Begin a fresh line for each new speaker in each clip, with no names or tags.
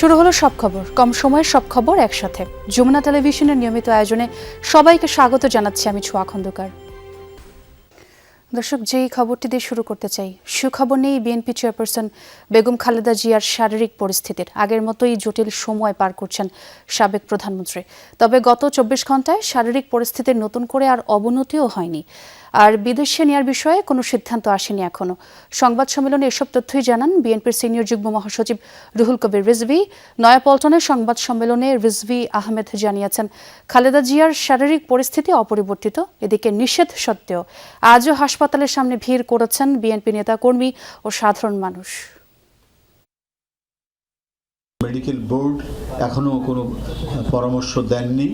শুরু হলো সব খবর কম সময়ে সব খবর একসাথে যমুনা টেলিভিশনের নিয়মিত আয়োজনে সবাইকে স্বাগত জানাচ্ছি আমি ছোয়া খন্দকার দর্শক যেই খবরটি দিয়ে শুরু করতে চাই সুখবর নেই বিএনপি চেয়ারপারসন বেগম খালেদা জিয়ার শারীরিক পরিস্থিতির আগের মতোই জটিল সময় পার করছেন সাবেক প্রধানমন্ত্রী তবে গত চব্বিশ ঘন্টায় শারীরিক পরিস্থিতির নতুন করে আর অবনতিও হয়নি আর বিদেশে নেয়ার বিষয়ে কোনো সিদ্ধান্ত আসেনি এখনও সংবাদ সম্মেলনে এসব তথ্যই জানান বিএনপির সিনিয়র যুগ্ম মহাসচিব রুহুল কবির রিজভি নয়াপল্টনের সংবাদ সম্মেলনে রিজভি আহমেদ জানিয়েছেন খালেদা জিয়ার শারীরিক পরিস্থিতি অপরিবর্তিত এদিকে নিষেধ সত্ত্বেও আজও হাসপাতালের সামনে ভিড় করেছেন বিএনপি নেতাকর্মী ও সাধারণ মানুষ
মেডিকেল বোর্ড এখনও কোনো পরামর্শ দেননি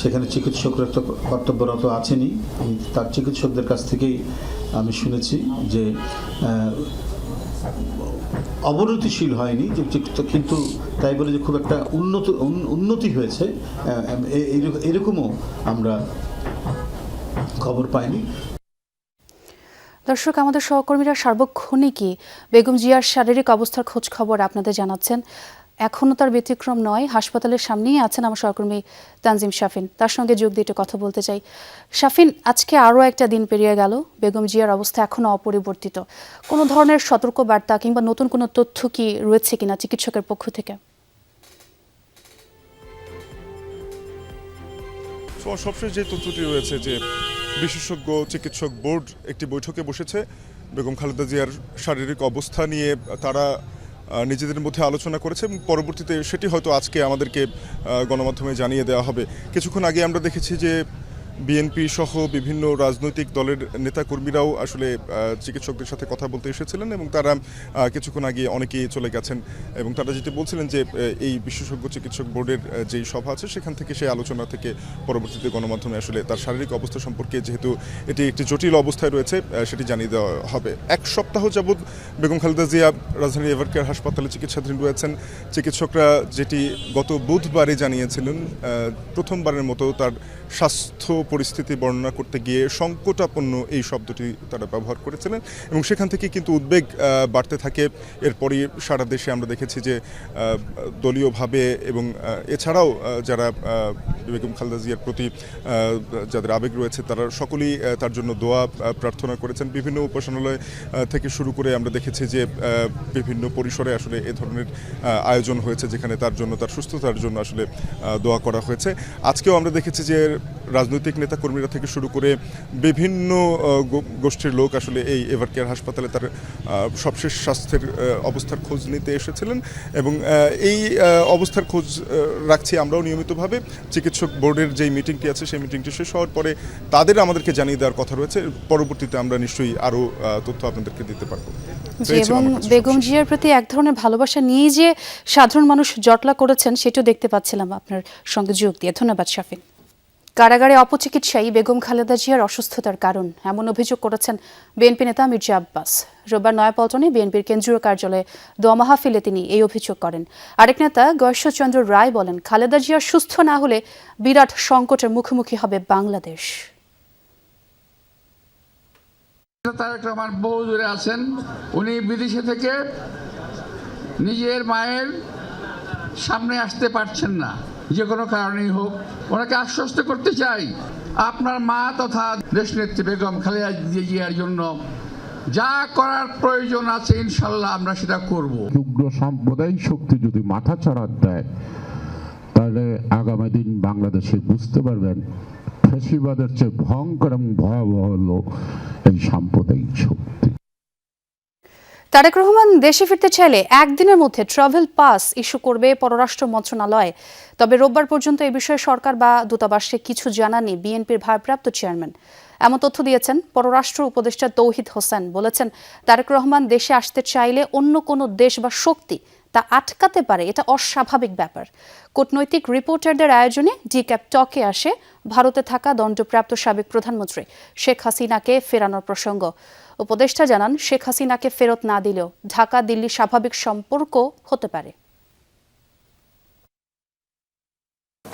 সেখানে চিকিৎসকরা তো কর্তব্যরত আছেনি তার চিকিৎসকদের কাছ থেকেই আমি শুনেছি যে অবনতিশীল হয়নি যে কিন্তু তাই বলে যে খুব একটা উন্নত উন্নতি হয়েছে এরকমও আমরা খবর পাইনি
দর্শক আমাদের সহকর্মীরা সার্বক্ষণিকই বেগম জিয়ার শারীরিক অবস্থার খোঁজ খবর আপনাদের জানাচ্ছেন এখনও তার ব্যতিক্রম নয় হাসপাতালের সামনেই আছেন আমার সহকর্মী তানজিম শাফিন তার সঙ্গে যোগ দিয়ে কথা বলতে চাই শাফিন আজকে আরও একটা দিন পেরিয়ে গেল বেগম জিয়ার অবস্থা এখনও অপরিবর্তিত কোনো ধরনের সতর্ক বার্তা কিংবা নতুন কোনো তথ্য কি রয়েছে কিনা চিকিৎসকের পক্ষ থেকে
সবশেষ যে তথ্যটি রয়েছে যে বিশেষজ্ঞ চিকিৎসক বোর্ড একটি বৈঠকে বসেছে বেগম খালেদা জিয়ার শারীরিক অবস্থা নিয়ে তারা নিজেদের মধ্যে আলোচনা করেছে এবং পরবর্তীতে সেটি হয়তো আজকে আমাদেরকে গণমাধ্যমে জানিয়ে দেওয়া হবে কিছুক্ষণ আগে আমরা দেখেছি যে বিএনপি সহ বিভিন্ন রাজনৈতিক দলের নেতাকর্মীরাও আসলে চিকিৎসকদের সাথে কথা বলতে এসেছিলেন এবং তারা কিছুক্ষণ আগে অনেকেই চলে গেছেন এবং তারা যেটি বলছিলেন যে এই বিশেষজ্ঞ চিকিৎসক বোর্ডের যে সভা আছে সেখান থেকে সেই আলোচনা থেকে পরবর্তীতে গণমাধ্যমে আসলে তার শারীরিক অবস্থা সম্পর্কে যেহেতু এটি একটি জটিল অবস্থায় রয়েছে সেটি জানিয়ে দেওয়া হবে এক সপ্তাহ যাবৎ বেগম খালেদা জিয়া রাজধানী এভারকেয়ার হাসপাতালে চিকিৎসাধীন রয়েছেন চিকিৎসকরা যেটি গত বুধবারে জানিয়েছিলেন প্রথমবারের মতো তার স্বাস্থ্য পরিস্থিতি বর্ণনা করতে গিয়ে সংকটাপন্ন এই শব্দটি তারা ব্যবহার করেছিলেন এবং সেখান থেকে কিন্তু উদ্বেগ বাড়তে থাকে এরপরই সারা দেশে আমরা দেখেছি যে দলীয়ভাবে এবং এছাড়াও যারা বেগম খালেদা জিয়ার প্রতি যাদের আবেগ রয়েছে তারা সকলেই তার জন্য দোয়া প্রার্থনা করেছেন বিভিন্ন উপাসনালয় থেকে শুরু করে আমরা দেখেছি যে বিভিন্ন পরিসরে আসলে এ ধরনের আয়োজন হয়েছে যেখানে তার জন্য তার সুস্থতার জন্য আসলে দোয়া করা হয়েছে আজকেও আমরা দেখেছি যে রাজনৈতিক রাজনৈতিক কর্মীরা থেকে শুরু করে বিভিন্ন গোষ্ঠীর লোক আসলে এই এভার কেয়ার হাসপাতালে তার সবশেষ স্বাস্থ্যের অবস্থার খোঁজ নিতে এসেছিলেন এবং এই অবস্থার খোঁজ রাখছি আমরাও নিয়মিতভাবে চিকিৎসক বোর্ডের যেই মিটিংটি আছে সেই মিটিংটি শেষ হওয়ার পরে তাদের আমাদেরকে জানিয়ে দেওয়ার কথা রয়েছে পরবর্তীতে আমরা নিশ্চয়ই আরও তথ্য আপনাদেরকে দিতে পারবো
এবং বেগম জিয়ার প্রতি এক ধরনের ভালোবাসা নিয়ে যে সাধারণ মানুষ জটলা করেছেন সেটিও দেখতে পাচ্ছিলাম আপনার সঙ্গে যোগ দিয়ে ধন্যবাদ শাফিন কারাগারে অপচিকিৎসাই বেগম খালেদা জিয়ার অসুস্থতার কারণ এমন অভিযোগ করেছেন বিএনপি নেতা মির্জা আব্বাস রোববার নয়াপল্টনে বিএনপির কেন্দ্রীয় কার্যালয়ে দমাহা ফেলে তিনি এই অভিযোগ করেন আরেক নেতা গর্ষচন্দ্র রায় বলেন খালেদা জিয়া সুস্থ না হলে বিরাট সংকটের মুখোমুখি হবে বাংলাদেশ
তারেক দূরে আছেন উনি বিদেশে থেকে নিজের মায়ের সামনে আসতে পারছেন না যে কোনো কারণেই হোক ওনাকে আশ্বস্ত করতে চাই আপনার মা তথা নেত্রী বেগম খালেদা জিয়ার জন্য যা করার প্রয়োজন আছে ইনশাল্লাহ আমরা সেটা করব
উগ্র সাম্প্রদায়িক শক্তি যদি মাথা ছাড়া দেয় তাহলে আগামী দিন বাংলাদেশে বুঝতে পারবেন ফেসিবাদের চেয়ে ভয়ঙ্কর এবং ভয়াবহ হলো এই সাম্প্রদায়িক
তারেক রহমান দেশে ফিরতে চাইলে একদিনের মধ্যে ট্রাভেল পাস ইস্যু করবে পররাষ্ট্র মন্ত্রণালয় তবে রোববার পর্যন্ত এ বিষয়ে সরকার বা দূতাবাসকে কিছু জানানি বিএনপির ভারপ্রাপ্ত চেয়ারম্যান এমন তথ্য দিয়েছেন পররাষ্ট্র উপদেষ্টা তৌহিদ হোসেন বলেছেন তারেক রহমান দেশে আসতে চাইলে অন্য কোনো দেশ বা শক্তি তা আটকাতে পারে এটা অস্বাভাবিক ব্যাপার কূটনৈতিক রিপোর্টারদের আয়োজনে ডিক্যাপ টকে আসে ভারতে থাকা দণ্ডপ্রাপ্ত সাবেক প্রধানমন্ত্রী শেখ হাসিনাকে ফেরানোর প্রসঙ্গ উপদেষ্টা জানান শেখ হাসিনাকে ফেরত না দিলেও ঢাকা দিল্লি স্বাভাবিক সম্পর্ক হতে পারে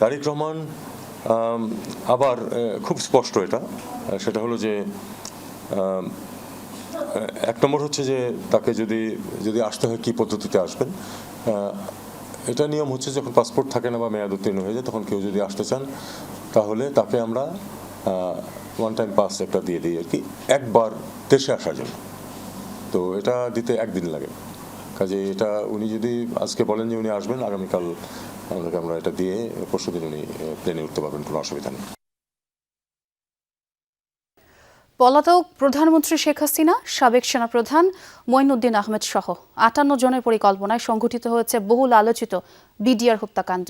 তারিক রহমান আবার খুব স্পষ্ট এটা সেটা হলো যে এক নম্বর হচ্ছে যে তাকে যদি যদি আসতে হয় কী পদ্ধতিতে আসবেন এটা নিয়ম হচ্ছে যখন পাসপোর্ট থাকে না বা মেয়াদ উত্তীর্ণ হয়ে যায় তখন কেউ যদি আসতে চান তাহলে তাকে আমরা ওয়ান টাইম পাস একটা দিয়ে দিই আর কি একবার দেশে আসার জন্য তো এটা দিতে একদিন লাগে কাজে এটা উনি যদি আজকে বলেন যে উনি আসবেন আগামীকাল আমাদেরকে আমরা এটা দিয়ে পরশু দিন উনি প্লেনে উঠতে পারবেন কোনো অসুবিধা নেই
পলাতক প্রধানমন্ত্রী শেখ হাসিনা সাবেক সেনাপ্রধান মঈনুদ্দিন আহমেদ সহ আটান্ন জনের পরিকল্পনায় সংঘটিত হয়েছে বহুল আলোচিত বিডিআর হত্যাকাণ্ড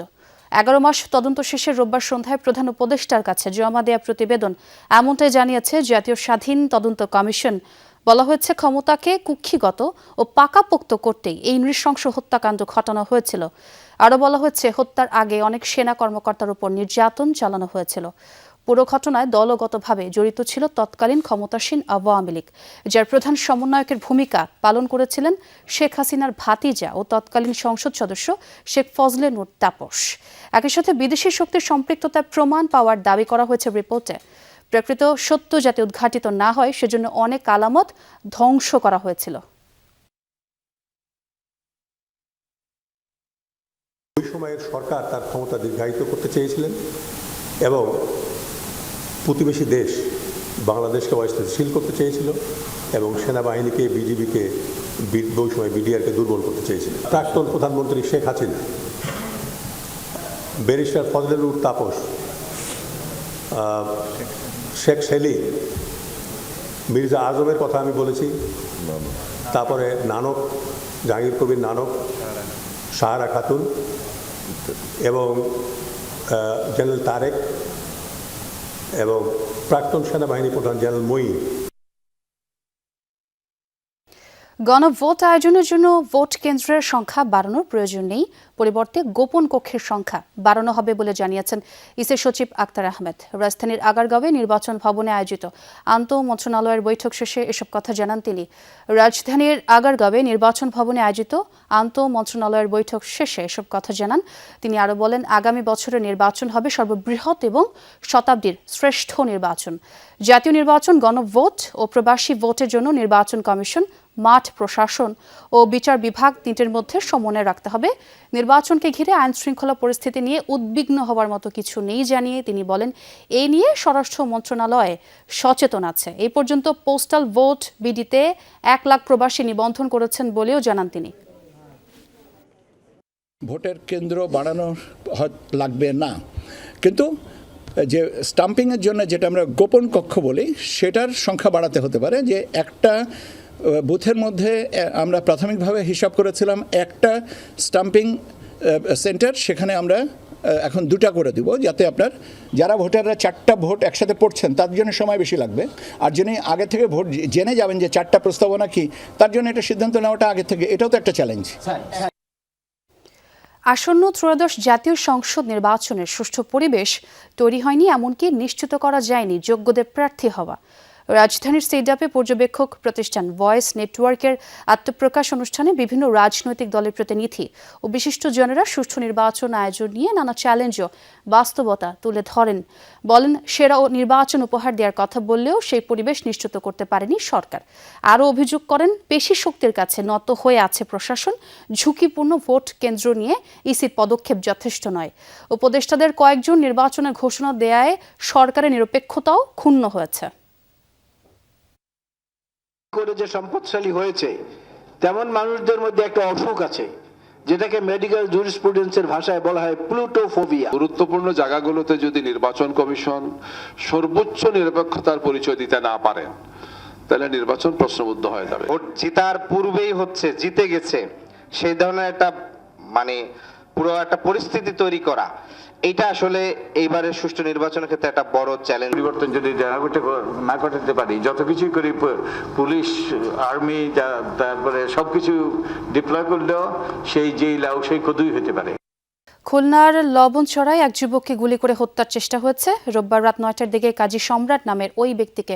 এগারো মাস তদন্ত শেষে রোববার সন্ধ্যায় প্রধান উপদেষ্টার কাছে জমা দেয়া প্রতিবেদন এমনটাই জানিয়েছে জাতীয় স্বাধীন তদন্ত কমিশন বলা হয়েছে ক্ষমতাকে কুক্ষিগত ও পাকাপোক্ত করতেই এই নৃশংস হত্যাকাণ্ড ঘটানো হয়েছিল আরও বলা হয়েছে হত্যার আগে অনেক সেনা কর্মকর্তার উপর নির্যাতন চালানো হয়েছিল পুরো ঘটনায় দলগতভাবে জড়িত ছিল তৎকালীন ক্ষমতাসীন আওয়ামী লীগ যার প্রধান সমন্বয়কের ভূমিকা পালন করেছিলেন শেখ হাসিনার ভাতিজা ও তৎকালীন সংসদ সদস্য শেখ ফজলে নুর তাপস একই সাথে বিদেশি শক্তির সম্পৃক্ততার প্রমাণ পাওয়ার দাবি করা হয়েছে রিপোর্টে প্রকৃত সত্য যাতে উদ্ঘাটিত না হয় সেজন্য অনেক আলামত ধ্বংস করা হয়েছিল
ওই সময়ের সরকার তার ক্ষমতা দীর্ঘায়িত করতে চেয়েছিলেন এবং প্রতিবেশী দেশ বাংলাদেশকে অস্থিতিশীল করতে চেয়েছিল এবং সেনাবাহিনীকে বিজিবিকে ওই সময় বিডিআরকে দুর্বল করতে চেয়েছিল প্রাক্তন প্রধানমন্ত্রী শেখ হাসিনা ব্যারিস্টার ফজলেলুর তাপস শেখ সেলি মির্জা আজমের কথা আমি বলেছি তারপরে নানক জাহাঙ্গীর কবির নানক সাহারা খাতুন এবং জেনারেল তারেক এবং প্রাক্তন সেনাবাহিনী প্রধান জেনারেল মঈন
গণভোট আয়োজনের জন্য ভোট কেন্দ্রের সংখ্যা বাড়ানোর প্রয়োজন নেই পরিবর্তে গোপন কক্ষের সংখ্যা বাড়ানো হবে বলে জানিয়েছেন ইসির সচিব আক্তার আহমেদ রাজধানীর আগারগাঁওয়ে নির্বাচন ভবনে আয়োজিত আন্ত মন্ত্রণালয়ের বৈঠক শেষে এসব কথা জানান তিনি রাজধানীর আগারগাঁওয়ে নির্বাচন ভবনে আয়োজিত আন্ত মন্ত্রণালয়ের বৈঠক শেষে এসব কথা জানান তিনি আরও বলেন আগামী বছরের নির্বাচন হবে সর্ববৃহৎ এবং শতাব্দীর শ্রেষ্ঠ নির্বাচন জাতীয় নির্বাচন গণভোট ও প্রবাসী ভোটের জন্য নির্বাচন কমিশন মাঠ প্রশাসন ও বিচার বিভাগ তিনটির মধ্যে সমন্বয় রাখতে হবে নির্বাচনকে ঘিরে আইন শৃঙ্খলা পরিস্থিতি নিয়ে উদ্বিগ্ন হওয়ার মতো কিছু নেই জানিয়ে তিনি বলেন এই নিয়ে স্বরাষ্ট্র মন্ত্রণালয়ে সচেতন আছে এই পর্যন্ত পোস্টাল ভোট বিডিতে এক লাখ প্রবাসী নিবন্ধন করেছেন বলেও জানান তিনি
ভোটের কেন্দ্র বাড়ানো লাগবে না কিন্তু যে স্টাম্পিংয়ের জন্য যেটা আমরা গোপন কক্ষ বলি সেটার সংখ্যা বাড়াতে হতে পারে যে একটা বুথের মধ্যে আমরা প্রাথমিকভাবে হিসাব করেছিলাম একটা স্টাম্পিং সেন্টার সেখানে আমরা এখন দুটা করে দিব যাতে আপনার যারা ভোটাররা চারটা ভোট একসাথে পড়ছেন তার জন্য সময় বেশি লাগবে আর যিনি আগে থেকে ভোট জেনে যাবেন যে চারটা প্রস্তাবনা কি তার জন্য এটা সিদ্ধান্ত নেওয়াটা আগে থেকে এটাও তো একটা চ্যালেঞ্জ
আসন্ন ত্রয়োদশ জাতীয় সংসদ নির্বাচনের সুষ্ঠু পরিবেশ তৈরি হয়নি এমনকি নিশ্চিত করা যায়নি যোগ্যদের প্রার্থী হওয়া রাজধানীর সেইডাপে পর্যবেক্ষক প্রতিষ্ঠান ভয়েস নেটওয়ার্কের আত্মপ্রকাশ অনুষ্ঠানে বিভিন্ন রাজনৈতিক দলের প্রতিনিধি ও বিশিষ্টজনেরা সুষ্ঠু নির্বাচন আয়োজন নিয়ে নানা চ্যালেঞ্জ ও বাস্তবতা তুলে ধরেন বলেন সেরা নির্বাচন উপহার দেওয়ার কথা বললেও সেই পরিবেশ নিশ্চিত করতে পারেনি সরকার আরও অভিযোগ করেন পেশি শক্তির কাছে নত হয়ে আছে প্রশাসন ঝুঁকিপূর্ণ ভোট কেন্দ্র নিয়ে ইসির পদক্ষেপ যথেষ্ট নয় উপদেষ্টাদের কয়েকজন নির্বাচনের ঘোষণা দেয়ায় সরকারের নিরপেক্ষতাও ক্ষুণ্ণ হয়েছে
করে যে সম্পদশালী হয়েছে তেমন মানুষদের মধ্যে একটা অসুখ আছে যেটাকে মেডিকেল জুরিসপ্রুডেন্সের ভাষায় বলা হয় প্লুটোফোবিয়া
গুরুত্বপূর্ণ জায়গাগুলোতে যদি নির্বাচন কমিশন সর্বোচ্চ নিরপেক্ষতার পরিচয় দিতে না পারেন তাহলে নির্বাচন প্রশ্নবদ্ধ হয়ে যাবে
ভোট জেতার পূর্বেই হচ্ছে জিতে গেছে সেই ধরনের একটা মানে পুরো একটা পরিস্থিতি তৈরি করা এটা আসলে এইবারের সুষ্ঠু নির্বাচনের ক্ষেত্রে একটা বড় চ্যালেঞ্জ
পরিবর্তন যদি না ঘটে না ঘটাতে পারি যত কিছুই করি পুলিশ আর্মি তারপরে সবকিছু ডিপ্লয় করলেও সেই যেই লাউ সেই কদুই হতে পারে
খুলনার লবণ ছড়ায় এক যুবককে গুলি করে হত্যার চেষ্টা হয়েছে রোববার রাত নয়টার দিকে কাজী সম্রাট নামের ওই ব্যক্তিকে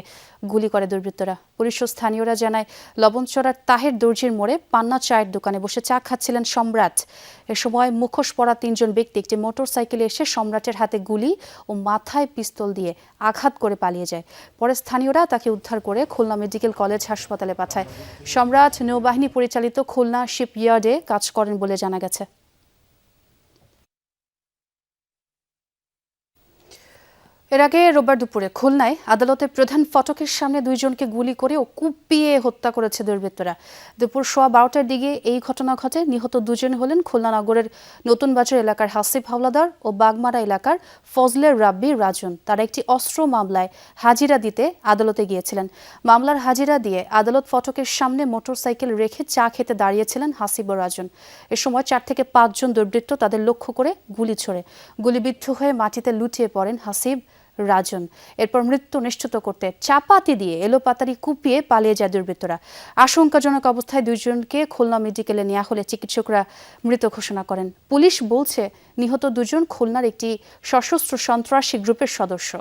গুলি করে দুর্বৃত্তরা পুলিশ স্থানীয়রা জানায় লবণছড়ার তাহের দর্জির মোড়ে পান্না চায়ের দোকানে বসে চা খাচ্ছিলেন সম্রাট এ সময় মুখোশ পরা তিনজন ব্যক্তি একটি মোটর সাইকেলে এসে সম্রাটের হাতে গুলি ও মাথায় পিস্তল দিয়ে আঘাত করে পালিয়ে যায় পরে স্থানীয়রা তাকে উদ্ধার করে খুলনা মেডিকেল কলেজ হাসপাতালে পাঠায় সম্রাট নৌবাহিনী পরিচালিত খুলনা শিপইয়ার্ডে কাজ করেন বলে জানা গেছে এর আগে রোববার দুপুরে খুলনায় আদালতে প্রধান ফটকের সামনে দুইজনকে গুলি করে ও কুপিয়ে হত্যা করেছে দুর্বৃত্তরা দুপুর সোয়া বারোটার দিকে এই ঘটনা ঘটে নিহত দুজন হলেন খুলনা নগরের নতুন বাজার এলাকার হাসিফ হাওলাদার ও বাগমারা এলাকার ফজলের রাব্বি রাজন তারা একটি অস্ত্র মামলায় হাজিরা দিতে আদালতে গিয়েছিলেন মামলার হাজিরা দিয়ে আদালত ফটকের সামনে মোটরসাইকেল রেখে চা খেতে দাঁড়িয়েছিলেন হাসিব ও রাজন এ সময় চার থেকে পাঁচজন দুর্বৃত্ত তাদের লক্ষ্য করে গুলি ছোড়ে গুলিবিদ্ধ হয়ে মাটিতে লুটিয়ে পড়েন হাসিব রাজন এরপর মৃত্যু নিশ্চিত করতে চাপাতি দিয়ে এলোপাতারি কুপিয়ে পালিয়ে যায় দুর্বৃত্তরা আশঙ্কাজনক অবস্থায় দুইজনকে খুলনা মেডিকেলে নেওয়া হলে চিকিৎসকরা মৃত ঘোষণা করেন পুলিশ বলছে নিহত দুজন খুলনার একটি সশস্ত্র সন্ত্রাসী গ্রুপের সদস্য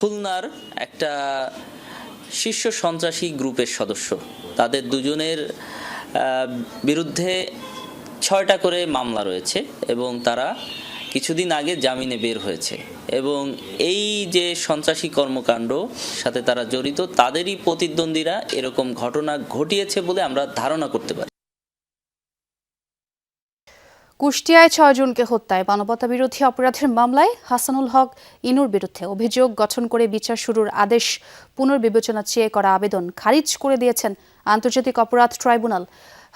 খুলনার একটা শীর্ষ সন্ত্রাসী গ্রুপের সদস্য তাদের দুজনের বিরুদ্ধে ছয়টা করে মামলা রয়েছে এবং তারা কিছুদিন আগে জামিনে বের হয়েছে এবং এই যে সন্ত্রাসী কর্মকাণ্ড সাথে তারা জড়িত তাদেরই প্রতিদ্বন্দ্বীরা এরকম ঘটনা ঘটিয়েছে বলে আমরা ধারণা করতে পারি
কুষ্টিয়ায় ছয়জনকে হত্যায় মানবতা বিরোধী অপরাধের মামলায় হাসানুল হক ইনুর বিরুদ্ধে অভিযোগ গঠন করে বিচার শুরুর আদেশ পুনর্বিবেচনা চেয়ে করা আবেদন খারিজ করে দিয়েছেন আন্তর্জাতিক অপরাধ ট্রাইব্যুনাল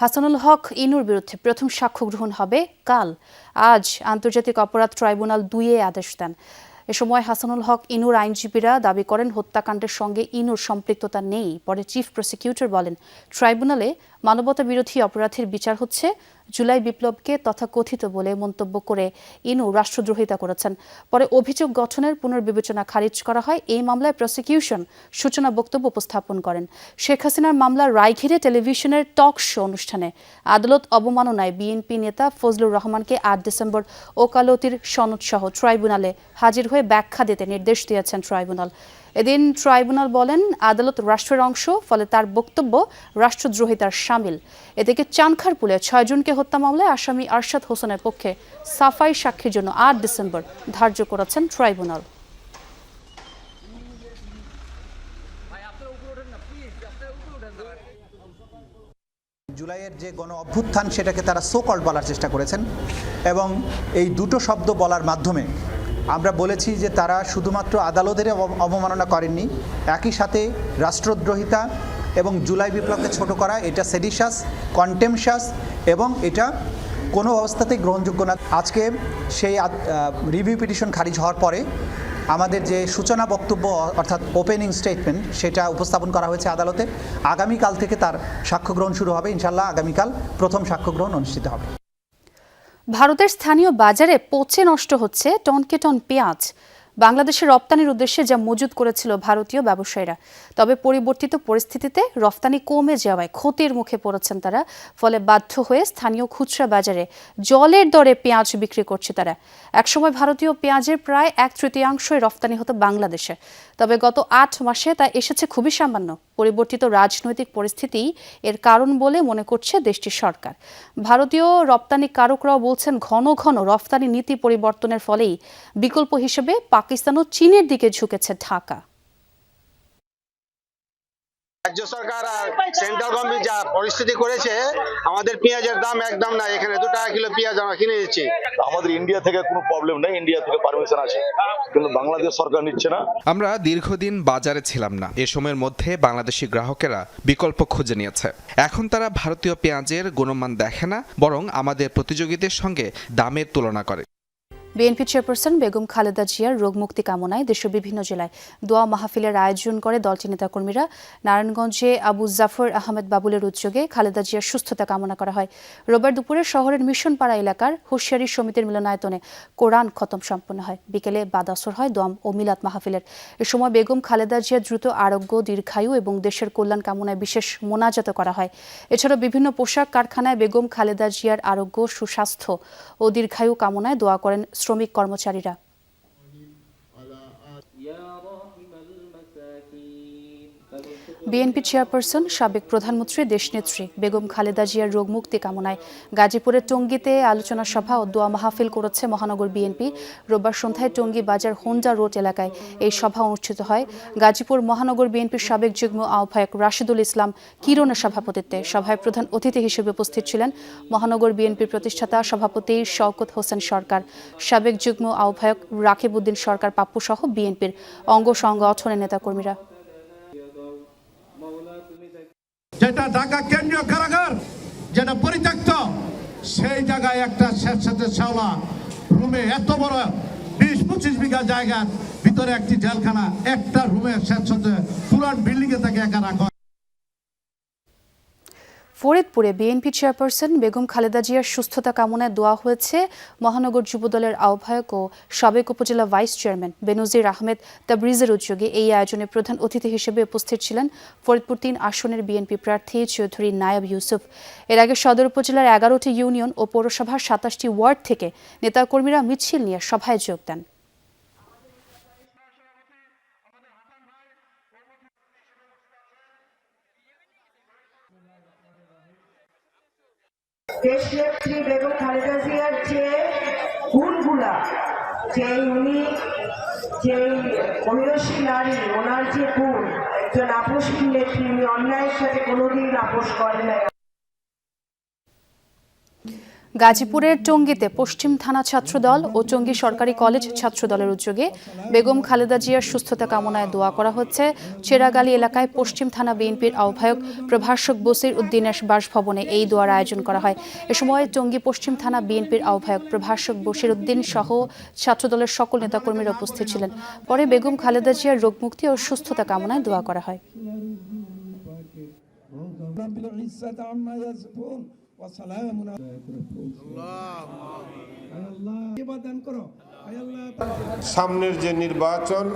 হাসানুল হক ইনুর বিরুদ্ধে প্রথম সাক্ষ্য গ্রহণ হবে কাল আজ আন্তর্জাতিক অপরাধ ট্রাইব্যুনাল দুইয়ে আদেশ দেন এ সময় হাসানুল হক ইনুর আইনজীবীরা দাবি করেন হত্যাকাণ্ডের সঙ্গে ইনুর সম্পৃক্ততা নেই পরে চিফ প্রসিকিউটর বলেন ট্রাইব্যুনালে মানবতা বিরোধী অপরাধের বিচার হচ্ছে জুলাই বিপ্লবকে তথা কথিত বলে মন্তব্য করে ইনু রাষ্ট্রদ্রোহিতা করেছেন পরে অভিযোগ গঠনের পুনর্বিবেচনা খারিজ করা হয় এই মামলায় প্রসিকিউশন সূচনা বক্তব্য উপস্থাপন করেন শেখ হাসিনার মামলা রায় ঘিরে টেলিভিশনের টক শো অনুষ্ঠানে আদালত অবমাননায় বিএনপি নেতা ফজলুর রহমানকে আট ডিসেম্বর ওকালতির সনদসহ ট্রাইব্যুনালে হাজির হয়ে ব্যাখ্যা দিতে নির্দেশ দিয়েছেন ট্রাইব্যুনাল এদিন ট্রাইব্যুনাল বলেন আদালত রাষ্ট্রের অংশ ফলে তার বক্তব্য রাষ্ট্রদ্রোহিতার সামিল এদিকে চানখারপুলে ছয়জনকে হত্যা মামলায় আসামি আরশাদ হোসেনের পক্ষে সাফাই সাক্ষীর জন্য আট ডিসেম্বর ধার্য করেছেন ট্রাইব্যুনাল
জুলাইয়ের যে গণ অভ্যুত্থান সেটাকে তারা সোকল্ড বলার চেষ্টা করেছেন এবং এই দুটো শব্দ বলার মাধ্যমে আমরা বলেছি যে তারা শুধুমাত্র আদালতের অবমাননা করেননি একই সাথে রাষ্ট্রদ্রোহিতা এবং জুলাই বিপ্লবকে ছোট করা এটা সেডিশাস কন্টেমশাস এবং এটা কোনো অবস্থাতেই গ্রহণযোগ্য না আজকে সেই রিভিউ পিটিশন খারিজ হওয়ার পরে আমাদের যে সূচনা বক্তব্য অর্থাৎ ওপেনিং স্টেটমেন্ট সেটা উপস্থাপন করা হয়েছে আদালতে আগামীকাল থেকে তার সাক্ষ্যগ্রহণ শুরু হবে ইনশাল্লাহ আগামীকাল প্রথম সাক্ষ্যগ্রহণ অনুষ্ঠিত হবে
ভারতের স্থানীয় বাজারে পচে নষ্ট হচ্ছে টনকে টন পেঁয়াজ বাংলাদেশে রপ্তানির উদ্দেশ্যে যা মজুত করেছিল ভারতীয় ব্যবসায়ীরা তবে পরিবর্তিত পরিস্থিতিতে রপ্তানি কমে যাওয়ায় ক্ষতির মুখে পড়েছেন তারা ফলে বাধ্য হয়ে স্থানীয় খুচরা বাজারে জলের দরে পেঁয়াজ বিক্রি করছে তারা একসময় ভারতীয় পেঁয়াজের প্রায় এক তৃতীয়াংশই রপ্তানি হতো বাংলাদেশে তবে গত আট মাসে তা এসেছে খুবই সামান্য পরিবর্তিত রাজনৈতিক পরিস্থিতি এর কারণ বলে মনে করছে দেশটির সরকার ভারতীয় রপ্তানি কারকরাও বলছেন ঘন ঘন রপ্তানি নীতি পরিবর্তনের ফলেই বিকল্প হিসেবে পাকিস্তান ও চীনের দিকে ঝুঁকেছে ঢাকা
রাজ্য সরকার আর সেন্ট্রাল গভর্নমেন্ট যা পরিস্থিতি করেছে আমাদের পেঁয়াজের দাম একদম না এখানে দু টাকা কিলো পেঁয়াজ আমরা কিনে দিচ্ছি
আমাদের ইন্ডিয়া থেকে কোনো প্রবলেম নেই ইন্ডিয়া থেকে পারমিশন আছে কিন্তু বাংলাদেশ সরকার নিচ্ছে না
আমরা দীর্ঘদিন বাজারে ছিলাম না এ সময়ের মধ্যে বাংলাদেশি গ্রাহকেরা বিকল্প খুঁজে নিয়েছে এখন তারা ভারতীয় পেঁয়াজের গুণমান দেখে না বরং আমাদের প্রতিযোগীদের সঙ্গে দামের তুলনা করে
বিএনপি চেয়ারপারসন বেগম খালেদা জিয়ার রোগ মুক্তি কামনায় দেশের বিভিন্ন জেলায় দোয়া মাহফিলের আয়োজন করে দলটি নেতাকর্মীরা নারায়ণগঞ্জে আবু জাফর আহমেদ বাবুলের উদ্যোগে খালেদা জিয়ার সুস্থতা কামনা করা হয় রোববার দুপুরে শহরের মিশন পাড়া এলাকার হুঁশিয়ারি সমিতির মিলনায়তনে কোরআন খতম সম্পন্ন হয় বিকেলে বাদাসর হয় দোয়াম ও মিলাদ মাহফিলের এ সময় বেগম খালেদা জিয়ার দ্রুত আরোগ্য দীর্ঘায়ু এবং দেশের কল্যাণ কামনায় বিশেষ মোনাজাত করা হয় এছাড়া বিভিন্ন পোশাক কারখানায় বেগম খালেদা জিয়ার আরোগ্য সুস্বাস্থ্য ও দীর্ঘায়ু কামনায় দোয়া করেন শ্রমিক কর্মচারীরা বিএনপি চেয়ারপারসন সাবেক প্রধানমন্ত্রী দেশনেত্রী বেগম খালেদা জিয়ার রোগ মুক্তি কামনায় গাজীপুরের টঙ্গীতে আলোচনা সভা ও দোয়া মাহফিল করেছে মহানগর বিএনপি রোববার সন্ধ্যায় টঙ্গী বাজার হোন্ডা রোড এলাকায় এই সভা অনুষ্ঠিত হয় গাজীপুর মহানগর বিএনপির সাবেক যুগ্ম আহ্বায়ক রাশিদুল ইসলাম কিরণের সভাপতিত্বে সভায় প্রধান অতিথি হিসেবে উপস্থিত ছিলেন মহানগর বিএনপির প্রতিষ্ঠাতা সভাপতি শওকত হোসেন সরকার সাবেক যুগ্ম আহ্বায়ক রাকিব উদ্দিন সরকার পাপ্পু সহ বিএনপির অঙ্গ সংগঠনের নেতাকর্মীরা
যেটা ঢাকা কেন্দ্রীয় কারাগার যেটা পরিত্যক্ত সেই জায়গায় একটা স্বেচ্ছাতে শ্যাওলা রুমে এত বড় বিশ পঁচিশ বিঘা জায়গার ভিতরে একটি জেলখানা একটা রুমে স্বেচ্ছাতে পুরান বিল্ডিংয়ে তাকে একা রাখা
ফরিদপুরে বিএনপি চেয়ারপারসন বেগম খালেদা জিয়ার সুস্থতা কামনায় দোয়া হয়েছে মহানগর যুবদলের আহ্বায়ক ও সাবেক উপজেলা ভাইস চেয়ারম্যান বেনজির আহমেদ তাবরিজের উদ্যোগে এই আয়োজনে প্রধান অতিথি হিসেবে উপস্থিত ছিলেন ফরিদপুর তিন আসনের বিএনপি প্রার্থী চৌধুরী নায়ব ইউসুফ এর আগে সদর উপজেলার এগারোটি ইউনিয়ন ও পৌরসভার সাতাশটি ওয়ার্ড থেকে নেতাকর্মীরা মিছিল নিয়ে সভায় যোগ দেন
দেশনেত্রী বেগম খালেদা জিয়ার যে গুণগুলা যে উনি যে মহিষী নারী ওনার যে গুণ একজন আপোষহীন নেত্রী উনি অন্যায়ের সাথে কোনোদিন আপোষ করেন না
গাজীপুরের টঙ্গীতে পশ্চিম থানা ছাত্রদল ও টঙ্গী সরকারি কলেজ ছাত্রদলের উদ্যোগে বেগম খালেদা জিয়ার সুস্থতা কামনায় দোয়া করা হচ্ছে চেরাগালি এলাকায় পশ্চিম থানা বিএনপির আহ্বায়ক প্রভাষক বসির উদ্দিনের বাসভবনে এই দোয়ার আয়োজন করা হয় এ সময় টঙ্গী পশ্চিম থানা বিএনপির আহ্বায়ক প্রভাষক বসির উদ্দিন সহ ছাত্রদলের সকল নেতাকর্মীরা উপস্থিত ছিলেন পরে বেগম খালেদা জিয়ার রোগমুক্তি ও সুস্থতা কামনায় দোয়া করা হয়
সামনের যে নির্বাচন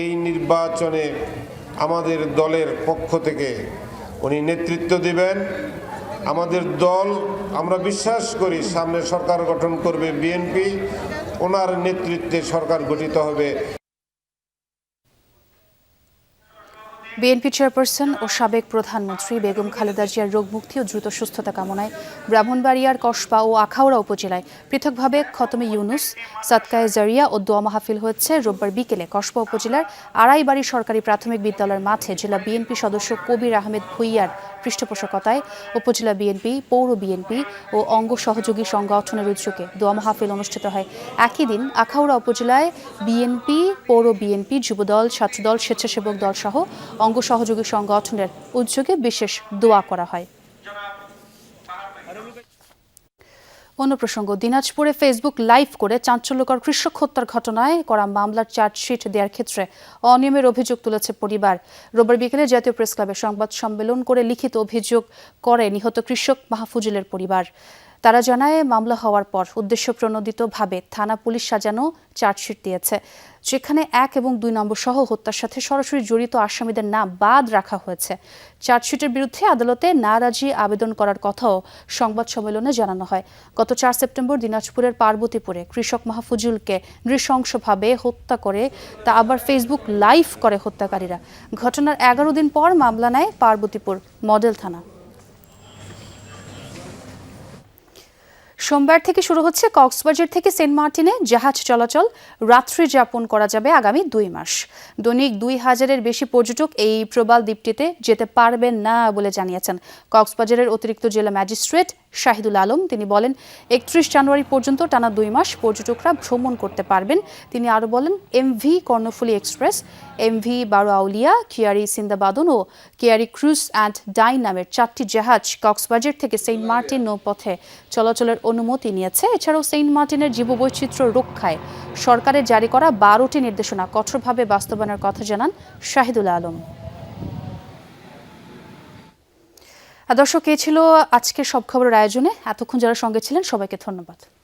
এই নির্বাচনে আমাদের দলের পক্ষ থেকে উনি নেতৃত্ব দিবেন আমাদের দল আমরা বিশ্বাস করি সামনে সরকার গঠন করবে বিএনপি ওনার নেতৃত্বে সরকার গঠিত হবে
বিএনপি চেয়ারপারসন ও সাবেক প্রধানমন্ত্রী বেগম খালেদা জিয়ার রোগমুক্তি ও দ্রুত সুস্থতা কামনায় ব্রাহ্মণবাড়িয়ার কসবা ও আখাউড়া উপজেলায় পৃথকভাবে খতমে ইউনুস সাতকায়ে জারিয়া ও দোয়া মাহফিল হয়েছে রোববার বিকেলে কসবা উপজেলার আড়াইবাড়ি সরকারি প্রাথমিক বিদ্যালয়ের মাঠে জেলা বিএনপি সদস্য কবির আহমেদ ভুইয়ার পৃষ্ঠপোষকতায় উপজেলা বিএনপি পৌর বিএনপি ও অঙ্গ সহযোগী সংগঠনের উদ্যোগে দোয়া মাহফিল অনুষ্ঠিত হয় একই দিন আখাউড়া উপজেলায় বিএনপি পৌর বিএনপি যুবদল ছাত্রদল স্বেচ্ছাসেবক দলসহ অঙ্গ সহযোগী সংগঠনের উদ্যোগে বিশেষ দোয়া করা হয় অন্য প্রসঙ্গ দিনাজপুরে ফেসবুক লাইভ করে চাঞ্চল্যকর কৃষক হত্যার ঘটনায় করা মামলার চার্জশিট দেওয়ার ক্ষেত্রে অনিয়মের অভিযোগ তুলেছে পরিবার রোববার বিকেলে জাতীয় প্রেস ক্লাবে সংবাদ সম্মেলন করে লিখিত অভিযোগ করে নিহত কৃষক মাহফুজুলের পরিবার তারা জানায় মামলা হওয়ার পর উদ্দেশ্যপ্রণোদিতভাবে থানা পুলিশ সাজানো চার্জশিট দিয়েছে যেখানে এক এবং দুই নম্বর সহ হত্যার সাথে সরাসরি জড়িত আসামিদের নাম বাদ রাখা হয়েছে চার্জশিটের বিরুদ্ধে আদালতে নারাজি আবেদন করার কথাও সংবাদ সম্মেলনে জানানো হয় গত চার সেপ্টেম্বর দিনাজপুরের পার্বতীপুরে কৃষক মাহফুজুলকে নৃশংসভাবে হত্যা করে তা আবার ফেসবুক লাইভ করে হত্যাকারীরা ঘটনার এগারো দিন পর মামলা নেয় পার্বতীপুর মডেল থানা সোমবার থেকে শুরু হচ্ছে কক্সবাজার থেকে সেন্ট মার্টিনে জাহাজ চলাচল রাত্রি যাপন করা যাবে আগামী দুই মাস দৈনিক দুই হাজারের বেশি পর্যটক এই প্রবাল দ্বীপটিতে যেতে পারবেন না বলে জানিয়েছেন কক্সবাজারের অতিরিক্ত জেলা ম্যাজিস্ট্রেট শাহিদুল আলম তিনি বলেন একত্রিশ জানুয়ারি পর্যন্ত টানা দুই মাস পর্যটকরা ভ্রমণ করতে পারবেন তিনি আরও বলেন এমভি কর্ণফুলী এক্সপ্রেস এমভি বারো আউলিয়া কিয়ারি সিন্দাবাদন ও কিয়ারি ক্রুজ অ্যান্ড ডাইন নামের চারটি জাহাজ কক্সবাজার থেকে সেন্ট মার্টিন নৌপথে চলাচলের অনুমতি নিয়েছে এছাড়াও সেন্ট মার্টিনের জীববৈচিত্র্য রক্ষায় সরকারের জারি করা বারোটি নির্দেশনা কঠোরভাবে বাস্তবায়নের কথা জানান শাহিদুল আলম দর্শক এ ছিল আজকের সব খবরের আয়োজনে এতক্ষণ যারা সঙ্গে ছিলেন সবাইকে ধন্যবাদ